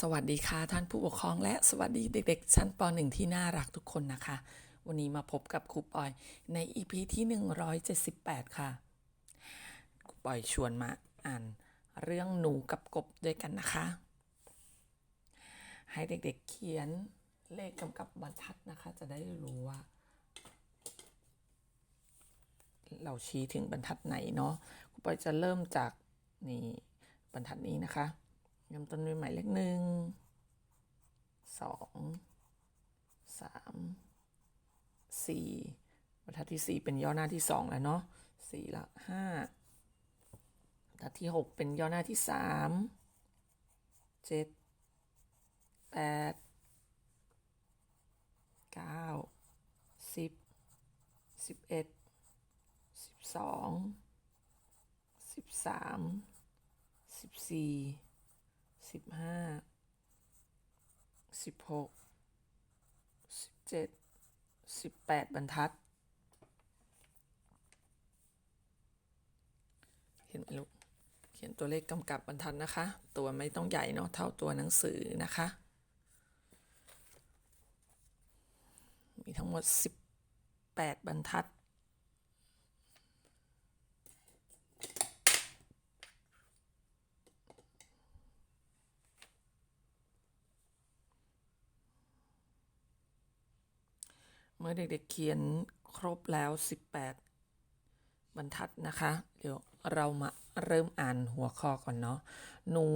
สวัสดีค่ะท่านผู้ปกครองและสวัสดีเด็กๆ ชั้นป .1 ที่น่ารักทุกคนนะคะ วันนี้มาพบกับครูปอยใน EP ที่ 178 ค่ะครูปอยชวนมาอ่านเรื่องหนูกับกบด้วยกันนะคะ ให้เด็กๆเขียนเลขกำกับบรรทัดนะคะ จะได้รู้ว่า เราชี้ถึงบรรทัดไหนเนาะครูปอยจะเริ่มจากนี่บรรทัดนี้นะคะ เริ่มต้นด้วยหมายเลขหนึ่งสองสามสี่บรรทัดที่สี่เป็นย่อหน้าที่สองแล้วเนาะสี่ละห้าบรรทัดที่หกเป็นย่อหน้าที่สามเจ็ดแปดเก้าสิบสิบเอ็ดสิบสองสิบสามสิบสี่ สิบห้าสิบหกสิบเจ็ดสิบแปดบรรทัด เห็นไหมลูก เขียนตัวเลขกำกับบรรทัดนะคะ ตัวไม่ต้องใหญ่เนาะเท่าตัวหนังสือนะคะ มีทั้งหมด18บรรทัด มื่อเด็กๆเขียนครบแล้ว 18 บรรทัดนะคะ เดี๋ยวเรามาเริ่มอ่านหัวข้อก่อนเนาะหนู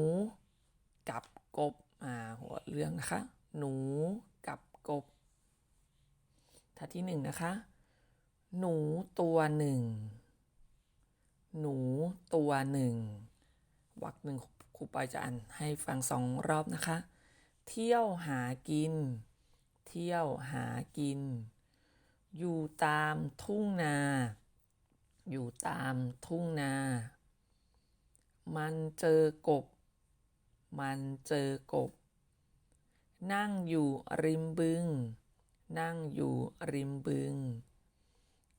กับกบอ่าหัวเรื่องนะคะ หนูกับกบท่าที่หนึ่งนะคะ หนูตัวหนึ่ง หนูตัวหนึ่งวรรคหนึ่งครูปอยจะอ่านให้ฟังสองรอบนะคะ เที่ยวหากิน เที่ยวหากิน อยู่ตามทุ่งนา อยู่ตามทุ่งนา มันเจอกบ มันเจอกบ นั่งอยู่ริมบึง นั่งอยู่ริมบึง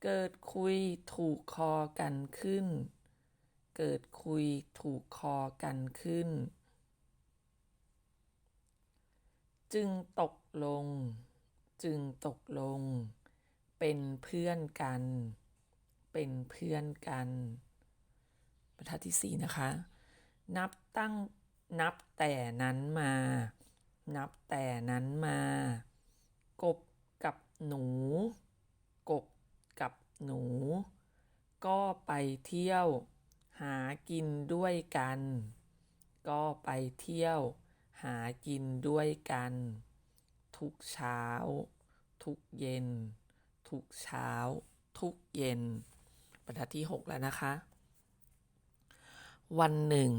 เกิดคุยถูกคอกันขึ้น เกิดคุยถูกคอกันขึ้น จึงตกลง จึงตกลง เป็นเพื่อนกัน เป็นเพื่อนกัน บรรทัดที่สี่นะคะ นับตั้งนับแต่นั้นมา นับแต่นั้นมา กบกับหนู กบกับหนู ก็ไปเที่ยว หากินด้วยกัน ก็ไปเที่ยว หากินด้วยกัน ทุกเช้า ทุกเย็น ทุกเช้า ทุกเย็น บรรทัดที่หกแล้วนะคะ วันหนึ่ง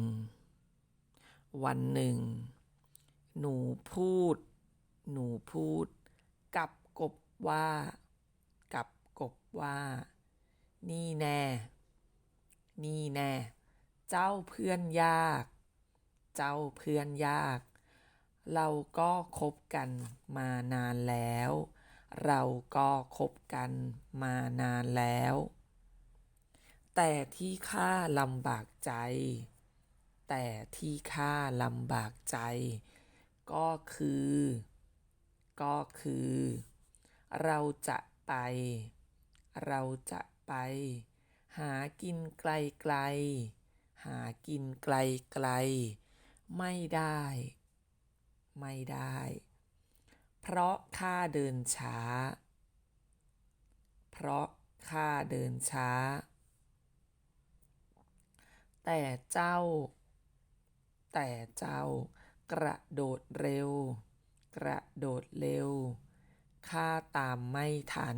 วันหนึ่ง หนูพูด หนูพูด กับกบว่า กับกบว่า นี่แน่ นี่แน่ เจ้าเพื่อนยาก เจ้าเพื่อนยาก เราก็คบกันมานานแล้ว เราก็คบกันมานานแล้ว แต่ที่ข้าลำบากใจ แต่ที่ข้าลำบากใจ ก็คือ ก็คือ เราจะไป เราจะไป หากินไกลไกล หากินไกลไกล ไม่ได้ ไม่ได้ เพราะข้าเดินช้า เพราะข้าเดินช้า แต่เจ้า แต่เจ้ากระโดดเร็ว กระโดดเร็ว ข้าตามไม่ทัน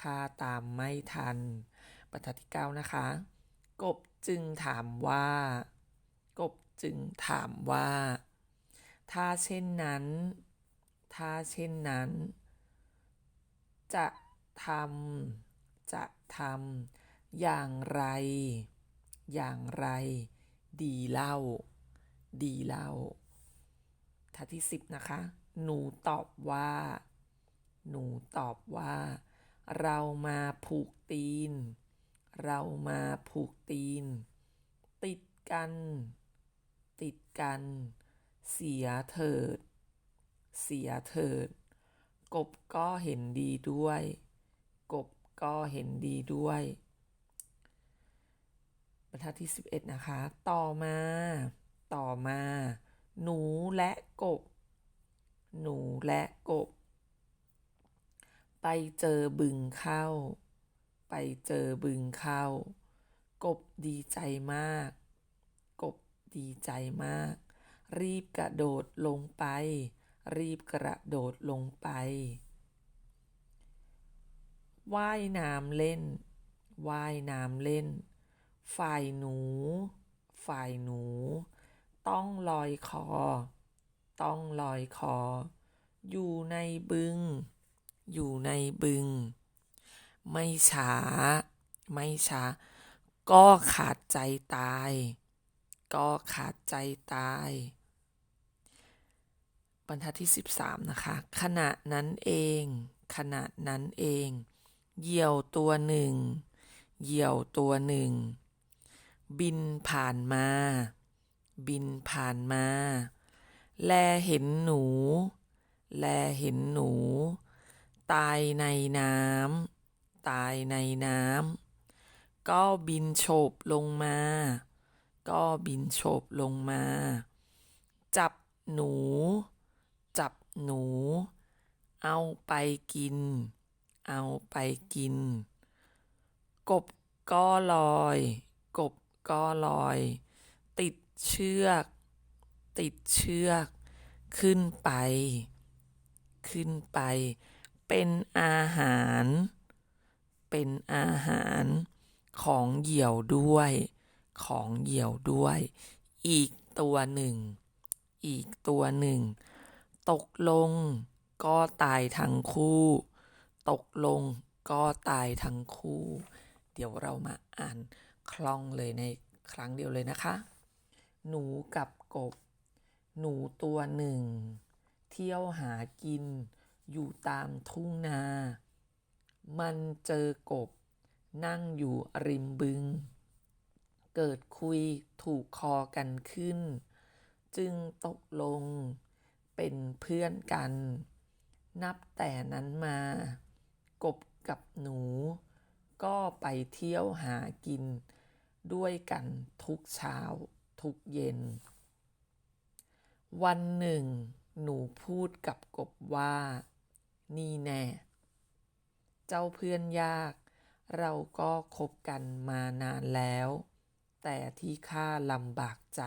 ข้าตามไม่ทันบรรทัดที่เก้านะคะ กบจึงถามว่า กบจึงถามว่า ถ้าเช่นนั้น ถ้าเช่นนั้น จะทำจะทำอย่างไร อย่างไร ดีเล่า ดีเล่าท่าที่สิบนะคะ หนูตอบว่า หนูตอบว่า เรามาผูกตีน เรามาผูกตีน ติดกัน ติดกัน เสียเถิด เสียเถิด กบก็เห็นดีด้วย กบก็เห็นดีด้วย บรรทัดที่ 11 นะคะ ต่อมา ต่อมา หนูและกบ หนูและกบ ไปเจอบึงเข้า ไปเจอบึงเข้า กบดีใจมาก กบดีใจมาก รีบกระโดดลงไป รีบกระโดดลงไป ว่ายน้ำเล่น ว่ายน้ำเล่น ฝ่ายหนู ฝ่ายหนู ต้องลอยคอ ต้องลอยคอ อยู่ในบึง อยู่ในบึง ไม่ช้า ไม่ช้า ก็ขาดใจตาย ก็ขาดใจตาย รรทัดที่ 13 นะคะ ขณะนั้นเอง ขณะนั้นเอง เหยี่ยวตัวหนึ่ง เหยี่ยวตัวหนึ่ง บินผ่านมา บินผ่านมา แลเห็นหนู แลเห็นหนู ตายในน้ำ ตายในน้ำ ก็บินโฉบลงมา ก็บินโฉบลงมา จับหนู หนู เอาไปกิน เอาไปกิน กบก็ลอย กบก็ลอย ติดเชือก ติดเชือก ขึ้นไป ขึ้นไป เป็นอาหาร เป็นอาหารของเหยี่ยวด้วย ของเหยี่ยวด้วย อีกตัวหนึ่ง อีกตัวหนึ่ง ตกลง ก็ตายทั้งคู่ ตกลง ก็ตายทั้งคู่ เดี๋ยวเรามาอ่านคล่องเลยในครั้งเดียวเลยนะคะ หนูกับกบ หนูตัวหนึ่ง เที่ยวหากิน อยู่ตามทุ่งนา มันเจอกบ นั่งอยู่ริมบึง เกิดคุยถูกคอกันขึ้น จึงตกลง เป็นเพื่อนกัน นับแต่นั้นมา กบกับหนู ก็ไปเที่ยวหากิน ด้วยกันทุกเช้าทุกเย็น วันหนึ่ง หนูพูดกับกบว่า นี่แน่ เจ้าเพื่อนยาก เราก็คบกันมานานแล้ว แต่ที่ข้าลำบากใจ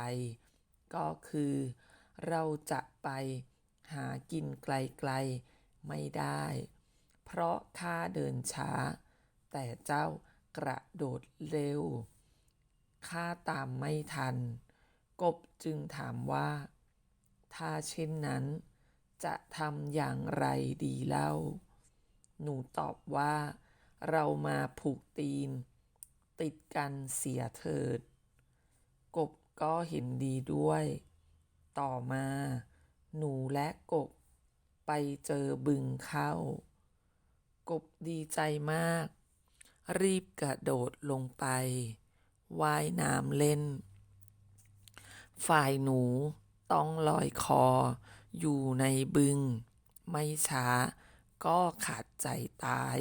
ก็คือ เราจะไปหากินไกลๆไม่ได้ เพราะข้าเดินช้า แต่เจ้ากระโดดเร็วข้าตามไม่ทัน กบจึงถามว่า ถ้าเช่นนั้น จะทำอย่างไรดีเล่า หนูตอบว่า เรามาผูกตีน ติดกันเสียเถิด กบก็เห็นดีด้วย ต่อมา หนูและกบ ไปเจอบึงเข้า กบดีใจมาก รีบกระโดดลงไปว่ายน้ำเล่น ฝ่ายหนูต้องลอยคอ อยู่ในบึง ไม่ช้า ก็ขาดใจตาย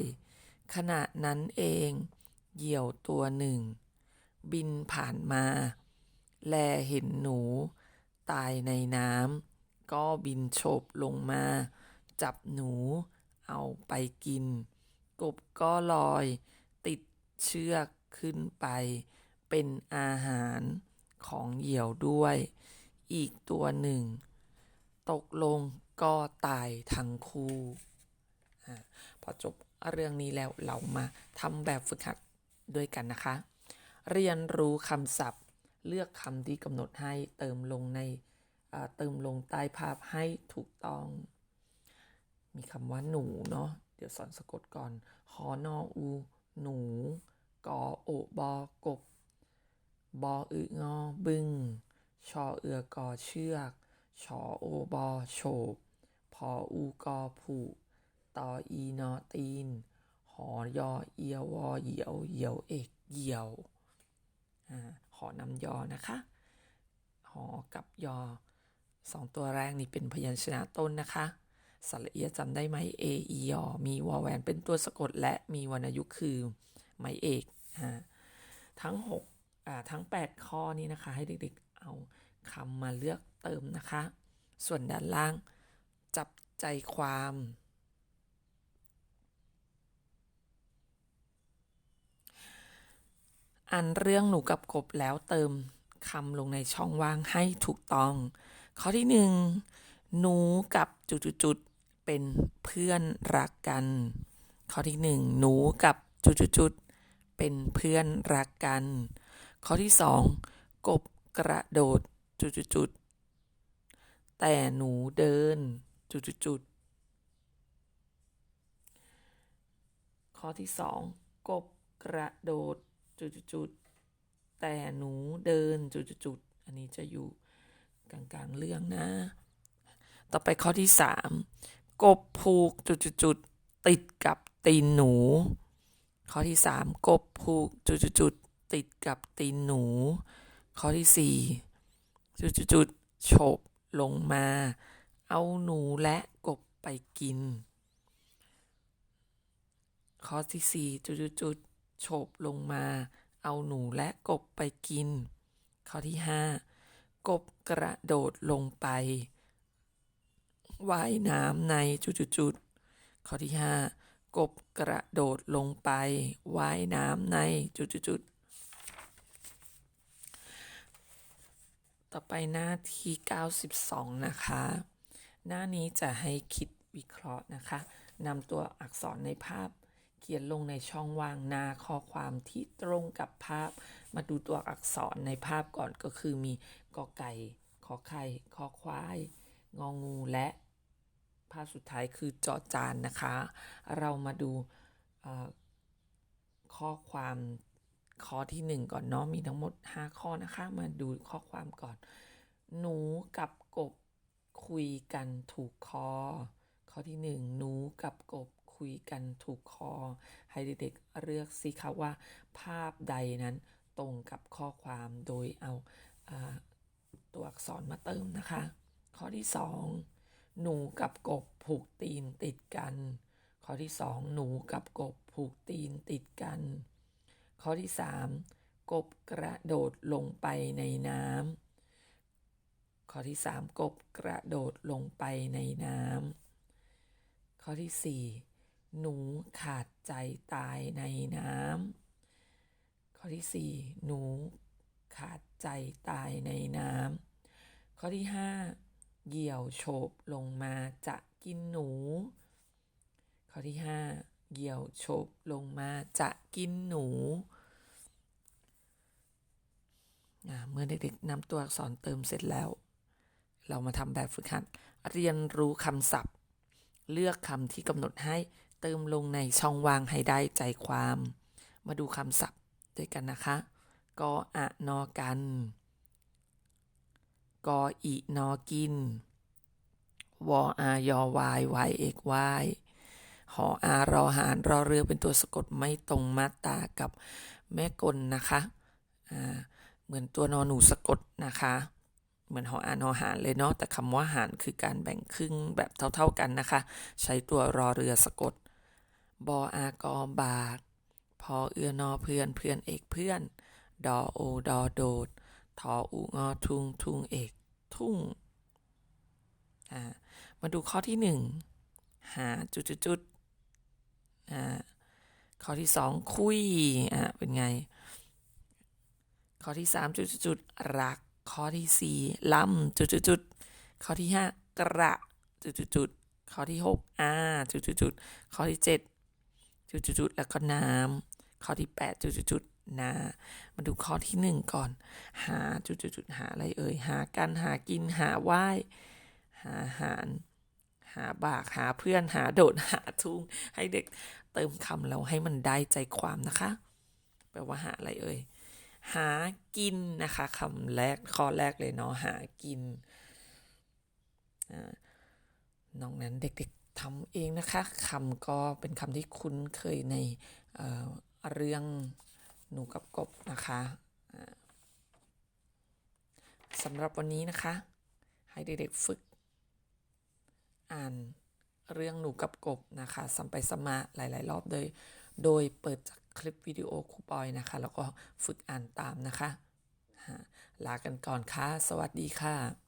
ขณะนั้นเองเหยี่ยวตัวหนึ่ง บินผ่านมา แลเห็นหนู ตายในน้ำก็บินโฉบลงมา จับหนูเอาไปกิน กบก็ลอย ติดเชือกขึ้นไป เป็นอาหารของเหยี่ยวด้วย อีกตัวหนึ่ง ตกลงก็ตายทั้งคู่อพอจบเรื่องนี้แล้วเรามาทำแบบฝึกหัดด้วยกันนะคะ เรียนรู้คำศัพท์ เลือกคำที่กำหนดให้เติมลงในเติมลงใต้ภาพให้ถูกต้อง มีคำว่าหนูเนาะเดี๋ยวสอนสะกดก่อนหอนออู หนู กอโอบอกบ บออึงอบึงชอเอือกอเชือกชอโอบอโฉบพออูกอผูกตออีนอตีน หอยอเอียววอเหยียวเหยียวเอกเหยียวอา อนำยอนะคะหอกับยอสองตัวแรกนี่เป็นพยัญชนะต้นนะคะสระเอียจำได้ไหม A E ยอมีวอแวนเป็นตัวสะกดและมีวรรณยุกต์คือไม้เอกฮะทั้ง6อ่าทั้ง 8 ข้อนี้นะคะ ให้เด็กๆเอาคำมาเลือกเติมนะคะ ส่วนด้านล่างจับใจความ อ่านเรื่องหนูกับกบแล้วเติมคำลงในช่องว่างให้ถูกต้อง ข้อที่หนึ่งหนูกับจุดๆเป็นเพื่อนรักกัน ข้อที่หนึ่งหนูกับจุดๆเป็นเพื่อนรักกัน ข้อที่สองกบกระโดดจุดๆแต่หนูเดินจุดๆข้อที่สองกบกระโดด จุดๆแต่หนูเดินจุดๆอันนี้จะอยู่กลางๆเรื่องนะ ต่อไปข้อที่สามกบผูกจุดๆติดกับตีนหนู ข้อที่สามกบผูกจุดๆติดกับตีนหนู ข้อที่สี่จุดๆโฉบลงมา เอาหนูและกบไปกิน ข้อที่สี่จุดๆ โฉบลงมา เอาหนูและกบไปกิน ข้อที่ห้ากบกระโดดลงไปว่ายน้ำในจุดๆข้อที่ห้ากบกระโดดลงไปว่ายน้ำในจุดๆต่อไปหน้าที่ 92 นะคะ หน้านี้จะให้คิดวิเคราะห์นะคะนำตัวอักษรในภาพ ขียนลงในช่องว่างหน้าข้อความที่ตรงกับภาพ มาดูตัวอักษรในภาพก่อนก็คือมีกอไก่ขอไข่ขอควาย งองูและภาพสุดท้ายคือจอจานนะคะ เรามาดูข้อความข้อที่ 1 ก่อนเนาะมีทั้งหมด 5 ข้อนะคะ มาดูข้อความก่อน หนูกับกบคุยกันถูกคอ ข้อที่ 1 หนูกับกบ คุยกันถูกคอ ให้เด็กๆเลือกสิคะว่า ภาพใดนั้นตรงกับข้อความโดยเอาอาตัวอักษรมาเติมนะคะ ข้อที่ 2 หนูกับกบผูกตีนติดกัน ข้อที่ 2 หนูกับกบผูกตีนติดกัน ข้อที่ 3 กบกระโดดลงไปในน้ำข้อที่ 3 กบกระโดดลงไปในน้ำข้อที่ 4 หนูขาดใจตายในน้ำข้อที่ 4 หนูขาดใจตายในน้ำข้อที่ 5 เหยี่ยวโฉบลงมาจะกินหนู ข้อที่ 5 เหยี่ยวโฉบลงมาจะกินหนูเมื่อเด็กๆนำตัวอักษรเติมเสร็จแล้ว เรามาทำแบบฝึกหัดเรียนรู้คำศัพท์ เลือกคำที่กำหนดให้ เติมลงในช่องว่างให้ได้ใจความ มาดูคำศัพท์ด้วยกันนะคะ กออะนอกัน กออีนอกิน วออายอวายวายเอกวายหออารอหารรอเรือเป็นตัวสะกดไม่ตรงมาตากับแม่กลนะคะอ่าเหมือนตัวนอหนูสะกดนะคะ เหมือนหออานอหารเลยเนาะแต่คำว่าหารคือการแบ่งครึ่งแบบเท่า ๆกันนะคะ ใช้ตัวรอเรือสะกด บออากอบาก พอเอือนอเพื่อนเพื่อนเอกเพื่อน ดอโอดอโดด ทออูงอทุงทุงเอกทุ่ง อ่า มาดูข้อที่หนึ่ง หาจุดจุดจุดอ่า ข้อที่สองคุย อ่า เป็นไง ข้อที่สามจุดจุดจุดรัก ข้อที่สี่ลำจุดจุดจุดข้อที่ห้ากระจุดจุดจุดข้อที่หกอาจุดจุดจุดข้อที่เจ็ด จุดจุดจุดแล้วก็น้ำข้อที่แปดจุดจุดจุดนามาดูข้อที่หนึ่งก่อน หาจุดจุดจุดหาอะไรเอ่ยหากันหากินหาไหว้หาอาหาร หาบากหาเพื่อนหาโดดหาทุ่งให้เด็กเติมคำแล้วให้มันได้ใจความนะคะ แปลว่าหาอะไรเอ่ยหากินนะคะคำแรกข้อแรกเลยเนาะหากินน้อกนั้นเด็กๆ ทำเองนะคะคำก็เป็นคำที่คุ้นเคยในเเรื่องหนูกับกบนะคะสำหรับวันนี้นะคะ ให้เด็กๆฝึก อ่านเรื่องหนูกับกบนะคะซ้ำไปซ้ำมาหลาย ๆ รอบโดยโดยเปิดจากคลิปวิดีโอครูปอยนะคะ แล้วก็ฝึกอ่านตามนะคะฮะลากันก่อนค่ะ สวัสดีค่ะ